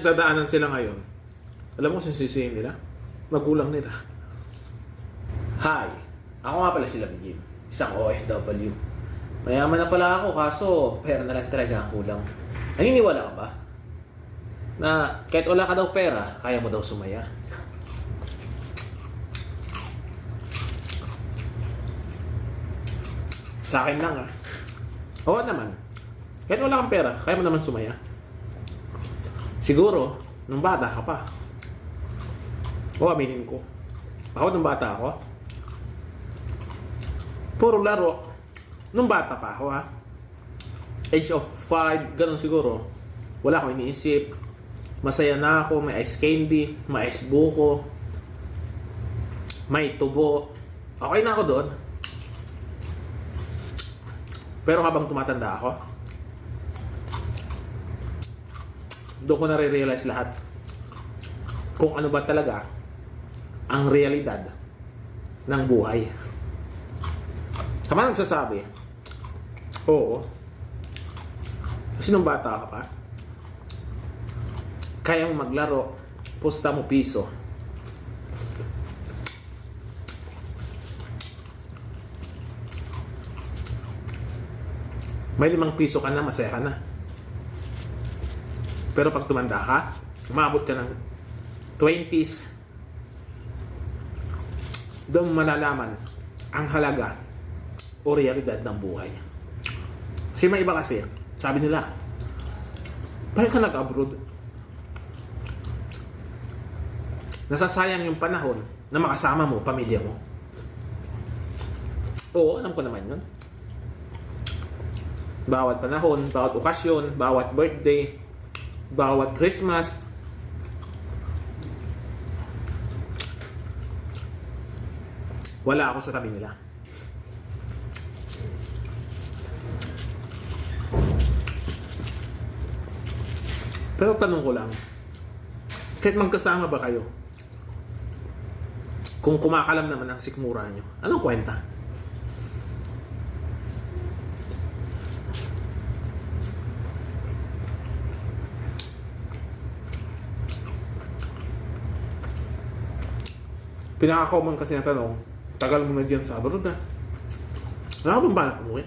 Dadaanan sila ngayon. Alam mo kung sisisihin nila? Magulang nila. Hi, ako nga pala si Jim, isang OFW. Mayaman na pala ako kaso pera na lang talaga ang kulang. Naniniwala ka ba? Na kahit wala ka daw pera, kaya mo daw sumaya. Sa akin lang ah. Oo naman. Kahit wala kang pera, kaya mo naman sumaya. Siguro, nung bata ka pa. O aminin ko. Ako nung bata ako. Puro laro. Nung bata pa ako ha. Age of 5, ganun siguro. Wala akong iniisip. Masaya na ako, may ice candy, may ice buko, may tubo. Okay na ako doon. Pero habang tumatanda ako, doon ko nare-realize lahat kung ano ba talaga ang realidad ng buhay. Tama nagsasabi, oo. Kasi nung bata ka pa, kaya mo maglaro, pusta mo piso. May limang piso ka na, masaya ka na. Pero pag tumanda ka, umabot ka ng 20s, doon malalaman ang halaga o realidad ng buhay. Kasi may iba kasi, sabi nila, bakit ka nag-abroad? Nasasayang yung panahon na makasama mo, pamilya mo. Oo, alam ko naman yun. Bawat panahon, bawat okasyon, bawat birthday, bawat Christmas, wala ako sa tabi nila. Pero tanong ko lang, kahit magkasama ba kayo, kung kumakalam naman ang sikmura nyo, anong kwenta? Pinaka-common kasi na tanong, tagal mo na dyan sa abroad ah. Wala ka bang balak umuwi?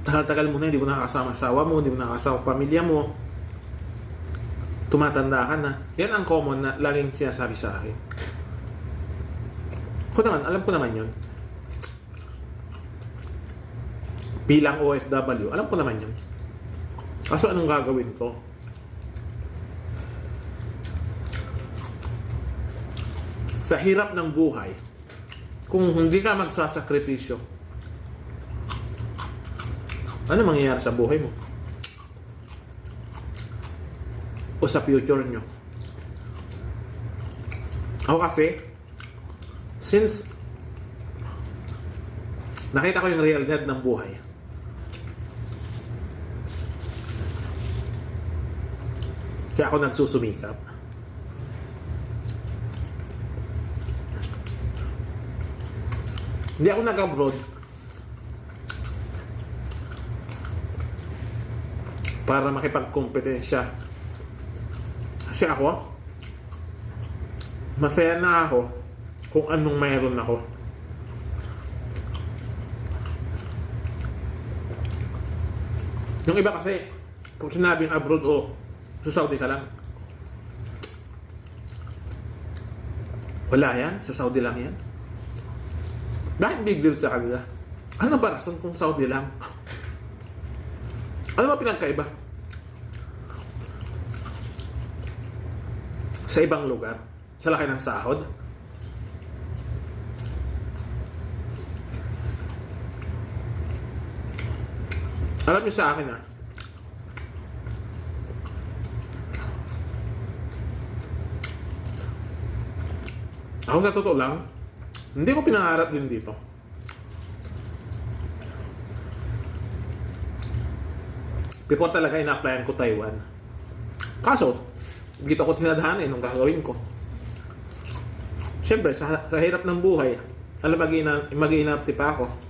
Tagal-tagal mo na, hindi mo nakakasama asawa mo, hindi mo nakakasama pamilya mo. Tumatanda ka na. Yan ang common na laging sinasabi sa akin. Ako naman, alam ko naman yun. Bilang OFW, alam ko naman yun. Kaso anong gagawin ko? Sa hirap ng buhay, kung hindi ka magsasakripisyo, ano mangyayari sa buhay mo? O sa future nyo? Ako kasi, since nakita ko yung realidad ng buhay, kaya ako nagsusumikap. Hindi ako nag-abroad. Para makipagkompetensya. Kasi ako, masaya na ako kung anong mayroon ako. Yung iba kasi, kung sinabing abroad o sa Saudi ka lang, wala yan, sa Saudi lang yan. Bakit big deal sa kanila? Ano ba rason kung Saudi lang? Ano ba pinagkaiba? Sa ibang lugar? Sa laki ng sahod? Alam niyo sa akin ah, ako sa totoo lang, hindi ko pinangarap din dito. Before talaga ina-applyan ko Taiwan. Kaso, dito ko tinadhana eh nung gagawin ko. Siyempre, sa, sa hirap ng buhay, alam mag-ina, mag-inapti pa ako.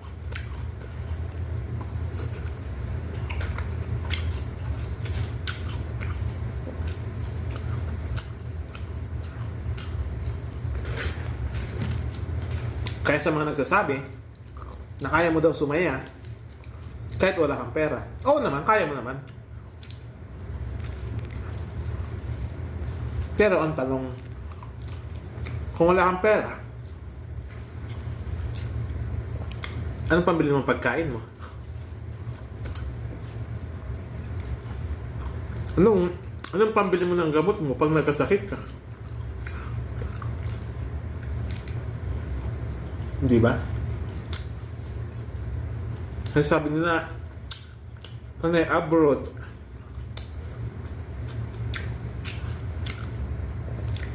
Kaya sa mga nagsasabi na kaya mo daw sumaya kahit wala kang pera. Oo naman, kaya mo naman. Pero ang tanong, kung wala kang pera, anong pambili mong pagkain mo? Anong, anong pambili mo ng gamot mo pag nagkasakit ka? Di ba? Kasi sabi nila, panay abroad,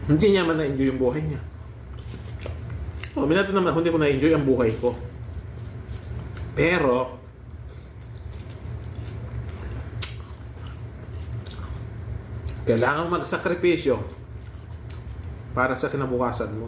hindi niya man na-enjoy yung buhay niya. Oh, minato naman, hindi ko na-enjoy ang buhay ko. Pero, kailangan magsakripisyo para sa kinabukasan mo.